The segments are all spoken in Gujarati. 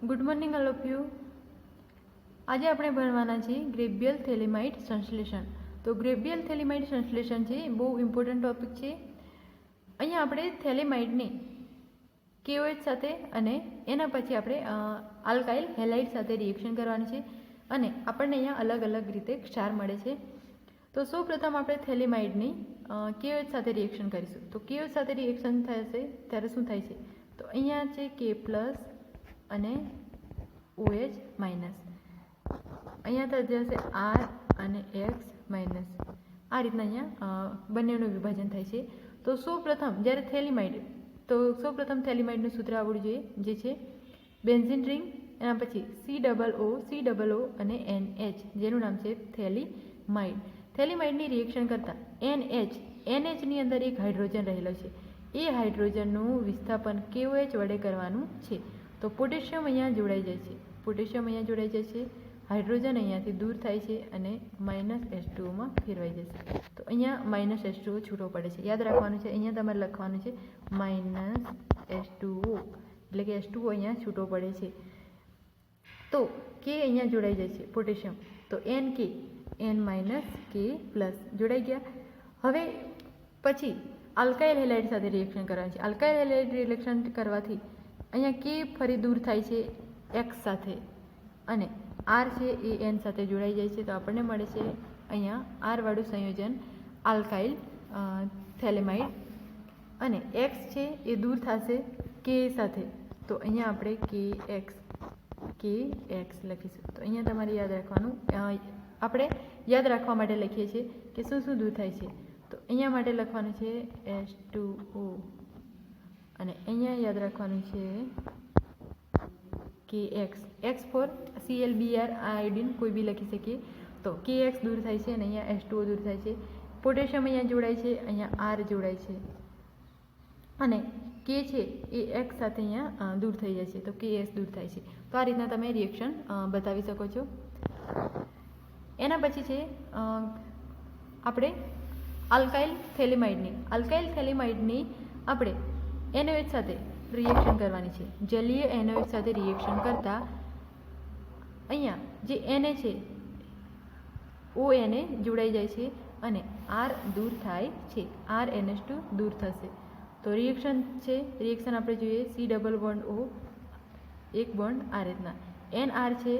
Good morning all of you આજે આપણે ભણવાના છીએ ગ્રેબિયલ થેલિમાઇટ સંશ્લેષણ. તો ગ્રેબિયલ થેલિમાઇટ સંશ્લેષણ છે એ બહુ ઇમ્પોર્ટન્ટ ટોપિક છે. અહીંયા આપણે થેલિમાઇટની કેઓએચ સાથે અને એના પછી આપણે આલ્કાઇલ હેલાઇટ સાથે રિએક્શન કરવાની છે અને આપણને અહીંયા અલગ અલગ રીતે ક્ષાર મળે છે. તો સૌ પ્રથમ આપણે થેલેમાઇડની કેઓએચ સાથે રિએક્શન કરીશું. તો કેઓએચ સાથે રિએક્શન થશે, ત્યારે શું થાય છે? તો અહીંયા છે કે પ્લસ અને ઓએચ માઇનસ અહીંયા થઈ જશે આર અને એક્સ માઇનસ આ રીતના અહીંયા બંનેનું વિભાજન થાય છે. તો સૌપ્રથમ, જ્યારે થેલિમાઇડ, તો સૌપ્રથમ થેલિમાઇડનું સૂત્ર આવડવું જોઈએ, જે છે બેન્ઝિન રિંગ, એના પછી C double O C double O અને એન એચ જેનું નામ છે થેલિમાઇડ. થેલિમાઇડની રિએક્શન કરતાં એન એચ એન એચની અંદર એક હાઇડ્રોજન રહેલો છે. એ હાઇડ્રોજનનું વિસ્થાપન કેઓએચ વડે કરવાનું છે. તો પોટેશિયમ અહીંયા જોડાઈ જાય છે. પોટેશિયમ અહીંયા જોડાઈ જાય છે. હાઇડ્રોજન અહીંયાથી દૂર થાય છે અને માઇનસ એસ ટુઓમાં ફેરવાઈ જશે તો અહીંયા માઇનસ એસ ટુઓ છૂટો પડે છે. યાદ રાખવાનું છે, અહીંયા તમારે લખવાનું છે માઇનસ એસ ટુઓ એટલે કે એસ ટુઓ અહીંયા છૂટો પડે છે. તો કે અહીંયા જોડાઈ જાય છે, પોટેશિયમ. તો એન કે એન માઇનસ કે પ્લસ જોડાઈ ગયા. હવે પછી આલ્કાઇલ હેલાઇડ સાથે રિએક્શન કરવાનું છે. આલ્કાઇલ હેલાઇડ રિએક્શન કરવાથી અહીંયા કે ફરી દૂર થાય છે એક્સ સાથે. અને આર છે એ એન સાથે જોડાઈ જાય છે તો આપણને મળે છે અહીંયા આરવાળું સંયોજન આલ્કાઇલ થેલેમાઇડ. અને એક્સ છે એ દૂર થશે કે સાથે. તો અહીંયા આપણે કે એક્સ કે એક્સ લખીશું. તો અહીંયા તમારે યાદ રાખવાનું આપણે યાદ રાખવા માટે લખીએ છીએ કે શું શું દૂર થાય છે. તો અહીંયા માટે લખવાનું છે એસ ટુ ઓ. અહીંયા યાદ રાખવાનું છે કે X X four CL B R iodine કોઈ બી લખી શકીએ તો કે એક્સ દૂર થાય છે અને અહીંયા એસ ટુઓ દૂર થાય છે પોટેશિયમ અહીંયા જોડાય છે અહીંયા આર જોડાય છે અને કે છે એ એક્સ સાથે અહીંયા દૂર થઈ જાય છે, તો કે એસ દૂર થાય છે। તો આ રીતના તમે રિએક્શન બતાવી શકો છો। એના પછી છે આપણે આલ્કાઇલ થેલિમાઇડની આલ્કાઇલ થેલિમાઇડની આપણે એનઓએચ સાથે રિએક્શન કરવાની છે. જલીય એનોએચ સાથે રિએક્શન કરતાં અહીંયા જે એને છે, ઓ એને જોડાઈ જાય છે અને આર દૂર થાય છે. આર એનએચ ટુ દૂર થશે. તો રિએક્શન છે રિએક્શન આપણે જોઈએ સી ડબલ બોન્ડ ઓ એક બોન્ડ આ રીતના. એન આર છે,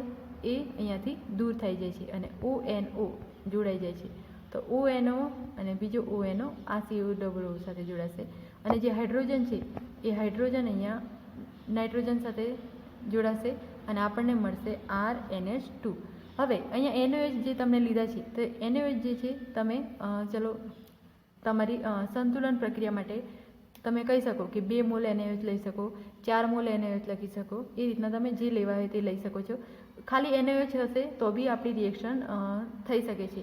એ અહીંયાથી દૂર થઈ જાય છે અને ઓ એન ઓ જોડાઈ જાય છે. તો ઓ એનઓ અને બીજો ઓ એનઓ આ સી ઓ ડબલ ઓ સાથે જોડાશે. અને જે હાઇડ્રોજન છે, એ હાઇડ્રોજન અહીંયા નાઇટ્રોજન સાથે જોડાશે અને આપણને મળશે આર એનએચ ટુ હવે અહીંયા એનઓએચ જે તમને લીધા છે, તો એનઓએચ જે છે, તમે ચલો, તમારી સંતુલન પ્રક્રિયા માટે તમે કહી શકો કે બે મોલ એનએચ લઈ શકો, ચાર મોલ એનએચ લખી શકો, એ રીતના તમે જે લેવા હોય તે લઈ શકો છો. ખાલી એનએચ હશે તો બી આપણી રિએક્શન થઈ શકે છે.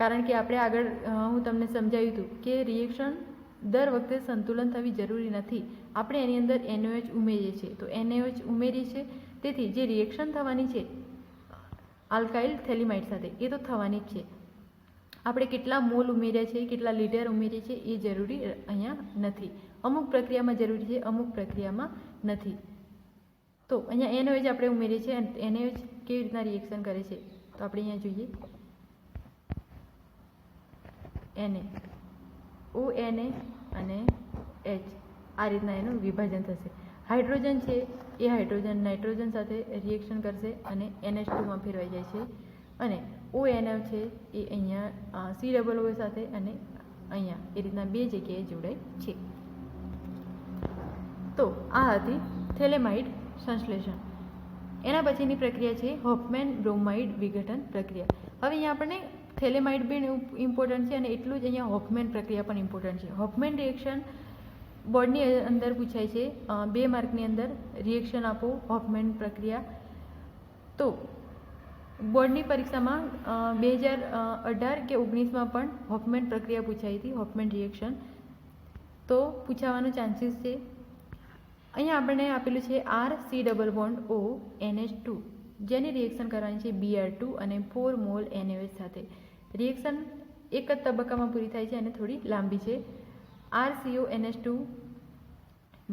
કારણ કે આપણે આગળ હું તમને સમજાવ્યું હતું કે રિએક્શન દર વખતે સંતુલન થવી જરૂરી નથી. આપણે એની અંદર એનઓએચ ઉમેરીએ છીએ. તો એનઓએચ ઉમેરીએ છીએ. તેથી જે રિએક્શન થવાની છે આલ્કાઇલ થેલિમાઇટ સાથે, એ તો થવાની જ છે. આપણે કેટલા મોલ ઉમેર્યા છે, કેટલા લીટર ઉમેરીએ છીએ, એ જરૂરી અહીંયા નથી. અમુક પ્રક્રિયામાં જરૂરી છે, અમુક પ્રક્રિયામાં નથી. તો અહીંયા એનઓએચ આપણે ઉમેરીએ છીએ એને જ કેવી રીતના રિએક્શન કરે છે, તો આપણે અહીંયા જોઈએ. એને ઓ એ અને એચ. આ રીતના એનું વિભાજન થશે. હાઇડ્રોજન છે એ હાઇડ્રોજન, નાઇટ્રોજન સાથે રિએક્શન કરશે અને એનએચ ટુમાં ફેરવાઈ જાય છે. અને ઓ એનએફ છે એ અહીંયા સી ડબલ ઓ સાથે અને અહીંયા એ રીતના બે જગ્યાએ જોડાય છે. તો આ હતી થેલેમાઇડ સંશ્લેષણ. એના પછીની પ્રક્રિયા છે હોફમેન બ્રોમાઇડ વિઘટન પ્રક્રિયા. હવે અહીંયા આપણને થેલેમાઇડ બી ઇમ્પોર્ટન્ટ છે અને એટલું જ અહીંયા હોફમેન પ્રક્રિયા પણ ઇમ્પોર્ટન્ટ છે. હોફમેન રિએક્શન બોર્ડની અંદર પૂછાય છે. બે માર્કની અંદર રિએક્શન આપો હોફમેન પ્રક્રિયા. તો બોર્ડની પરીક્ષામાં બે હજાર અઢાર કે ઓગણીસમાં પણ હોફમેન પ્રક્રિયા પૂછાઈ હતી હોફમેન રિએક્શન. તો પૂછાવાનો ચાન્સીસ છે. અહીંયા આપણને આપેલું છે R C double bond O NH two. જેની રિએક્શન કરવાની છે બીઆર ટુ અને ફોર મોલ એનએચ સાથે. રિએક્શન એક જ તબક્કામાં પૂરી થાય છે અને થોડી લાંબી છે. R CO NH two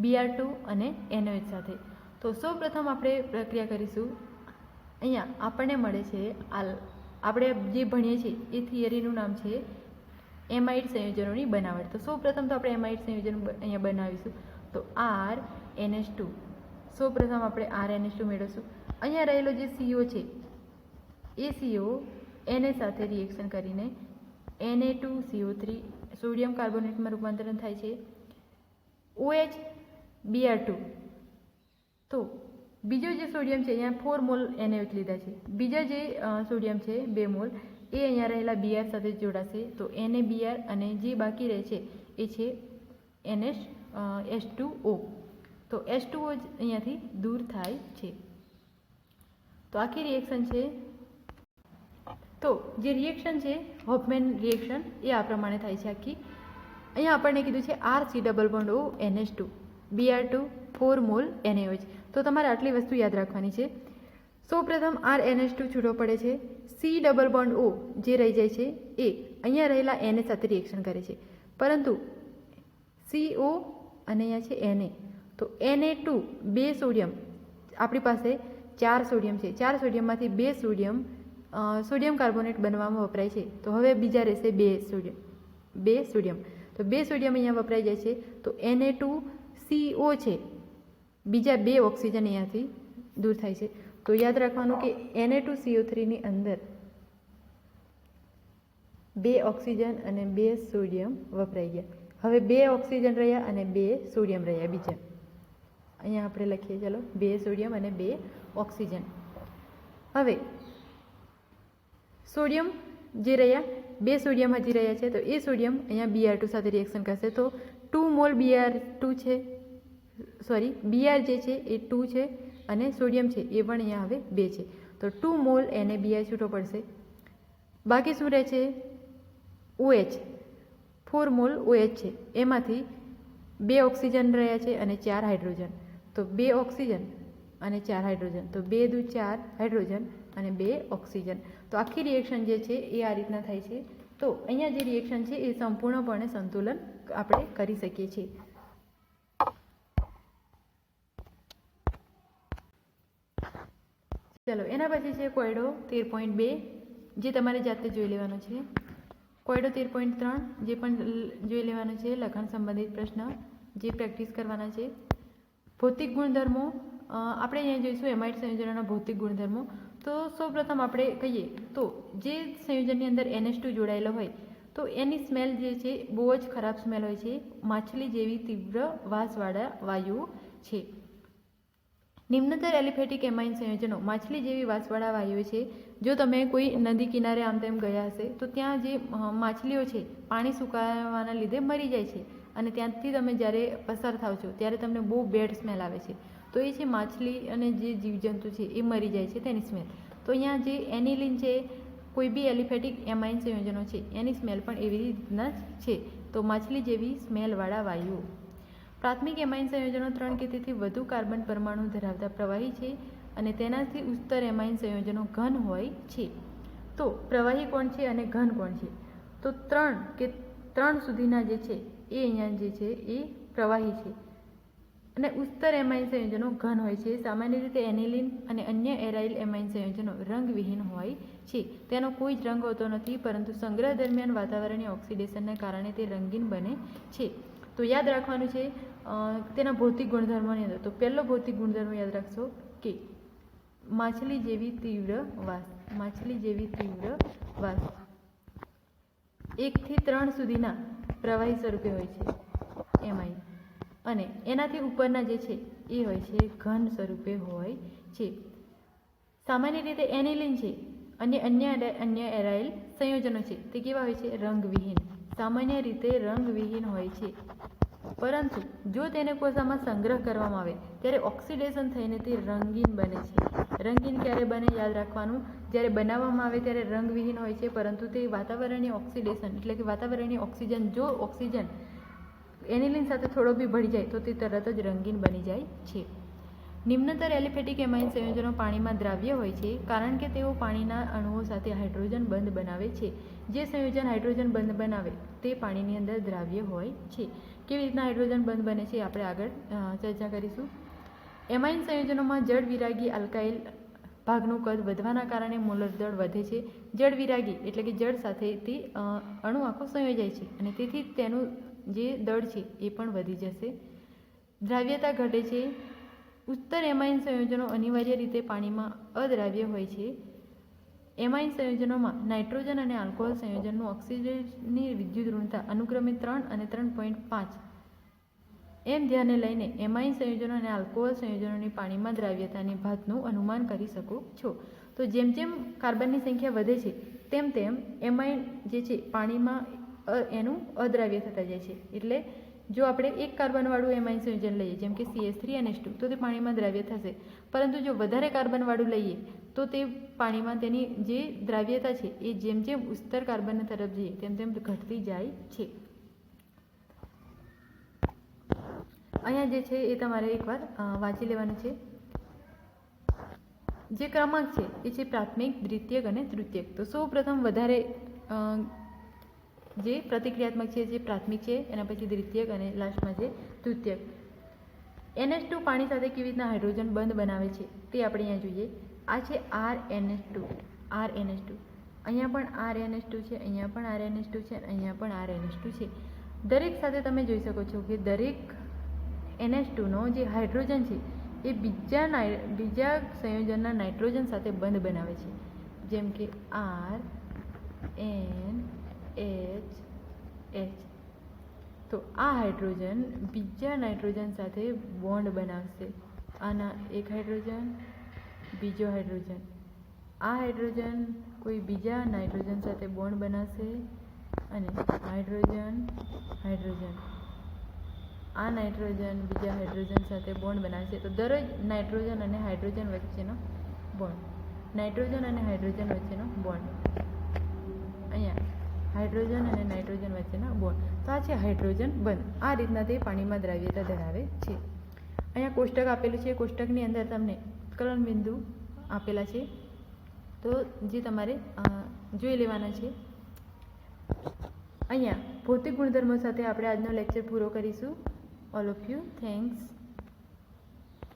BR two અને એનઓએચ સાથે. તો સૌ પ્રથમ આપણે પ્રક્રિયા કરીશું. અહીંયા આપણને મળે છે આલ, આપણે જે ભણીએ છીએ એ થિયરીનું નામ છે એમાઇડ સંયોજનોની બનાવટ. તો સૌ પ્રથમ તો આપણે એમાઇડ સંયોજન અહીંયા બનાવીશું. તો આર એનએસ ટુ સૌ પ્રથમ આપણે આર એનએસ ટુ મેળવશું. અહીંયા રહેલો જે સીઓ છે, એ સીઓ એને સાથે રિએક્શન કરીને એને two C O three sodium કાર્બોનેટમાં રૂપાંતરણ થાય છે. ઓએચ બીઆર ટુ તો બીજો જે સોડિયમ છે, અહીંયા ફોર મોલ એને લીધા છે. બીજા જે સોડિયમ છે, બે મોલ એ અહીંયા રહેલા બીઆર સાથે જોડાશે. તો એને બીઆર અને જે બાકી રહે છે, એ છે એનએસ એસ ટુ ઓ તો એસ ટુ ઓ જ અહીંયાથી દૂર થાય છે. તો આખી રિએક્શન છે તો જે રિએક્શન છે હોફમેન રિએક્શન એ આ પ્રમાણે થાય છે આખી. અહીંયા આપણને કીધું છે R C double bond O N H two B R two four mole N H તો તમારે આટલી વસ્તુ યાદ રાખવાની છે. સૌ પ્રથમ આર એનએચ ટુ છૂટો પડે છે. સી ડબલ બોન્ડ ઓ જે રહી જાય છે, એ અહીંયા રહેલા એને સાથે રિએક્શન કરે છે. પરંતુ સી ઓ અને અહીંયા છે એને તો એને ટુ બે સોડિયમ આપણી પાસે ચાર સોડિયમ છે. ચાર સોડિયમમાંથી બે સોડિયમ સોડિયમ કાર્બોનેટ બનવામાં વપરાય છે. તો હવે બીજા રહેશે બે સોડિયમ. બે સોડિયમ. તો બે સોડિયમ અહીંયા વપરાઈ જાય છે. તો એને ટુ સીઓ છે. બીજા બે ઓક્સિજન અહીંયાથી દૂર થાય છે. તો યાદ રાખવાનું કે એને ટુ સીઓ થ્રીની અંદર બે ઓક્સિજન અને બે સોડિયમ વપરાઈ ગયા. હવે બે ઓક્સિજન રહ્યા અને બે સોડિયમ રહ્યા બીજા. અહીંયા આપણે લખીએ, ચલો. બે સોડિયમ અને બે ઓક્સિજન. હવે સોડિયમ જે રહ્યા, બે સોડિયમ હજી રહ્યા છે, તો એ સોડિયમ અહીંયા બીઆર ટુ સાથે રિએક્શન કરશે. તો two mole B R two છે સોરી બીઆર જે છે એ ટુ છે અને સોડિયમ છે એ પણ અહીંયા હવે બે છે. તો ટુ મોલ એને બીઆર છૂટો પડશે. બાકી શું રહે છે? ઓએચ ફોર મોલ ઓએચ છે. એમાંથી બે ઓક્સિજન રહ્યા છે અને ચાર હાઇડ્રોજન. તો બે ઓક્સિજન અને ચાર હાઇડ્રોજન. તો બે દુ ચાર હાઇડ્રોજન અને બે ઓક્સિજન. તો આખી રિએક્શન જે છે એ આ રીતના થાય છે. તો અહીંયા જે રિએક્શન છે એ સંપૂર્ણપણે સંતુલન આપણે કરી શકીએ છીએ. ચલો, એના પછી છે કોયડો તેર પોઈન્ટ બે, જે તમારે જાતે જોઈ લેવાનો છે. કોયડો તેર પોઈન્ટ ત્રણ, જે પણ જોઈ લેવાનો છે, લખાણ સંબંધિત પ્રશ્ન, જે પ્રેક્ટિસ કરવાના છે. ભૌતિક ગુણધર્મો આપણે અહીંયા જોઈશું એમાઇટ સંયોજનોના ભૌતિક ગુણધર્મો. તો સૌપ્રથમ આપણે કહીએ, તો જે સંયોજનની અંદર એનએસ ટુ જોડાયેલો હોય, તો એની સ્મેલ જે છે, બહુ જ ખરાબ સ્મેલ હોય છે. માછલી જેવી તીવ્ર વાસવાળા વાયુઓ છે. નિમ્નતર એલિફેટિક એમાઇન સંયોજનો, માછલી જેવી વાસવાળા વાયુઓ છે. જો તમે કોઈ નદી કિનારે આમ તેમ ગયા હશે, તો ત્યાં જે માછલીઓ છે, પાણી સુકાવાના લીધે મરી જાય છે. અને ત્યાંથી તમે જ્યારે પસાર થાવ છો, ત્યારે તમને બહુ બેડ સ્મેલ આવે છે. તો એ છે માછલી અને જે જીવજંતુ છે, એ મરી જાય છે તેની સ્મેલ તો અહીંયા જે એનિલિન છે, કોઈ બી એલિફેટિક એમાઇન સંયોજનો છે, એની સ્મેલ પણ એવી રીતના જ છે. તો માછલી જેવી સ્મેલવાળા વાયુઓ. પ્રાથમિક એમાઇન સંયોજનો ત્રણ કે તેથી વધુ કાર્બન પરમાણુ ધરાવતા પ્રવાહી છે અને તેનાથી ઉત્તર એમાઇન સંયોજનો ઘન હોય છે. તો પ્રવાહી કોણ છે અને ઘન કોણ છે? તો ત્રણ કે ત્રણ સુધીના જે છે એ અહીંયા જે છે એ પ્રવાહી છે. અને ઉત્તર એમાઇન સંયોજનો ઘન હોય છે. સામાન્ય રીતે એનિલિન અને અન્ય એરાઇલ એમાઇન સંયોજનો રંગવિહીન હોય છે. તેનો કોઈ જ રંગ હોતો નથી, પરંતુ સંગ્રહ દરમિયાન વાતાવરણીય ઓક્સિડેશનને કારણે તે રંગીન બને છે. તો યાદ રાખવાનું છે તેના ભૌતિક ગુણધર્મોની અંદર. તો પહેલો ભૌતિક ગુણધર્મ યાદ રાખશો કે માછલી જેવી તીવ્ર વાસ. માછલી જેવી તીવ્ર વાસ. એકથી ત્રણ સુધીના પ્રવાહી સ્વરૂપે હોય છે, એમાંય. અને એનાથી ઉપરના જે છે, એ હોય છે, ઘન સ્વરૂપે હોય છે. સામાન્ય રીતે એનિલિન છે, અને અન્ય અન્ય એરાઇલ સંયોજનો છે. તે કેવા હોય છે? રંગવિહીન. સામાન્ય રીતે રંગવિહીન હોય છે. પરંતુ જો તેને કોષામાં સંગ્રહ કરવામાં આવે, ત્યારે ઓક્સિડેશન થઈને તે રંગીન બને છે. રંગીન ક્યારે બને યાદ રાખવાનું. જ્યારે બનાવવામાં આવે ત્યારે રંગવિહીન હોય છે, પરંતુ તે વાતાવરણીય ઓક્સિડેશન, એટલે કે વાતાવરણીય ઓક્સિજન, જો ઓક્સિજન એનિલિન સાથે થોડો બી ભળી જાય, તો તે તરત જ રંગીન બની જાય છે. નિમ્નતર એલિફેટિક એમાઇન સંયોજનો પાણીમાં દ્રાવ્ય હોય છે, કારણ કે તેઓ પાણીના અણુઓ સાથે હાઇડ્રોજન બંધ બનાવે છે. જે સંયોજન હાઇડ્રોજન બંધ બનાવે, તે પાણીની અંદર દ્રાવ્ય હોય છે. કેવી રીતના હાઇડ્રોજન બંધ બને છે આપણે આગળ ચર્ચા કરીશું. એમાઇન સંયોજનોમાં જળ વિરાગી આલ્કાઇલ ભાગનું કદ વધવાના કારણે મોલર દળ વધે છે. જળ વિરાગી એટલે કે જળ સાથે તે અણુ આખો સંયોજાય છે અને તેથી તેનું જે દળ છે એ પણ વધી જશે. દ્રાવ્યતા ઘટે છે. ઉત્તર એમાઇન સંયોજનો અનિવાર્ય રીતે પાણીમાં અદ્રાવ્ય હોય છે. એમાઇન સંયોજનોમાં નાઇટ્રોજન અને આલ્કોહોલ સંયોજનનું ઓક્સિજનની વિદ્યુત ઋણતા અનુક્રમે ત્રણ અને ત્રણ પોઈન્ટ પાંચ એમ ધ્યાને લઈને એમાઇન સંયોજનો અને આલ્કોહોલ સંયોજનોની પાણીમાં દ્રાવ્યતાની ભાતનું અનુમાન કરી શકો છો. તો જેમ જેમ કાર્બનની સંખ્યા વધે છે, તેમ તેમ એમાઇન જે છે, પાણીમાં એનું અદ્રાવ્ય થતા જાય છે. એટલે જો આપણે એક કાર્બનવાળું એમાઇન સંયોજન લઈએ, જેમ કે સીએસ થ્રી એનએચ ટુ તો તે પાણીમાં દ્રાવ્ય થશે. પરંતુ જો વધારે કાર્બનવાળું લઈએ, તો તે પાણીમાં તેની જે દ્રાવ્યતા છે, એ જેમ જેમ ઉત્તર કાર્બન તરફ જઈએ, તેમ તેમ ઘટતી જાય છે. અહીંયા જે છે એ તમારે એકવાર વાંચી લેવાનું છે. જે ક્રમાંક છે, એ છે પ્રાથમિક, દ્વિતીયક અને તૃતીયક. તો સૌ પ્રથમ વધારે જે પ્રતિક્રિયાત્મક છે, જે પ્રાથમિક છે, એના પછી દ્વિતીયક અને લાસ્ટમાં છે તૃતીયક. એનએચ ટુ પાણી સાથે કેવી રીતના હાઇડ્રોજન બંધ બનાવે છે, તે આપણે અહીંયા જોઈએ. આ છે R N H two R N H two. અહીંયા પણ આર એનએચ ટુ છે, અહીંયા પણ આર એનએચ ટુ છે, અને અહીંયા પણ આર એનએચ ટુ છે. દરેક સાથે તમે જોઈ શકો છો કે દરેક એનએચ ટુનો જે હાઇડ્રોજન છે, એ બીજા નાઈ, બીજા સંયોજનના નાઇટ્રોજન સાથે બંધ બનાવે છે. જેમ કે આર, એન, એચ એચ. તો આ હાઇડ્રોજન બીજા નાઇટ્રોજન સાથે બોન્ડ બનાવશે. આના એક હાઇડ્રોજન, બીજો હાઇડ્રોજન. આ હાઇડ્રોજન કોઈ બીજા નાઇટ્રોજન સાથે બોન્ડ બનાવશે અને હાઇડ્રોજન હાઇડ્રોજન. આ નાઇટ્રોજન બીજા હાઇડ્રોજન સાથે બોન્ડ બનાવશે તો દરરોજ નાઇટ્રોજન અને હાઇડ્રોજન વચ્ચેનો બોન્ડ નાઇટ્રોજન અને હાઇડ્રોજન વચ્ચેનો બોન્ડ અહીંયા હાઇડ્રોજન અને નાઇટ્રોજન વચ્ચેના બોન્ડ તો આ છે હાઇડ્રોજન બંધ. આ રીતના તે પાણીમાં દ્રાવ્યતા ધરાવે છે. અહીંયા કોષ્ટક આપેલું છે. કોષ્ટકની અંદર તમને ઉત્કલન બિંદુ આપેલા છે. તો જે તમારે જોઈ લેવાના છે. અહીંયા ભૌતિક ગુણધર્મો સાથે આપણે આજનો લેક્ચર પૂરો કરીશું. All of you thanks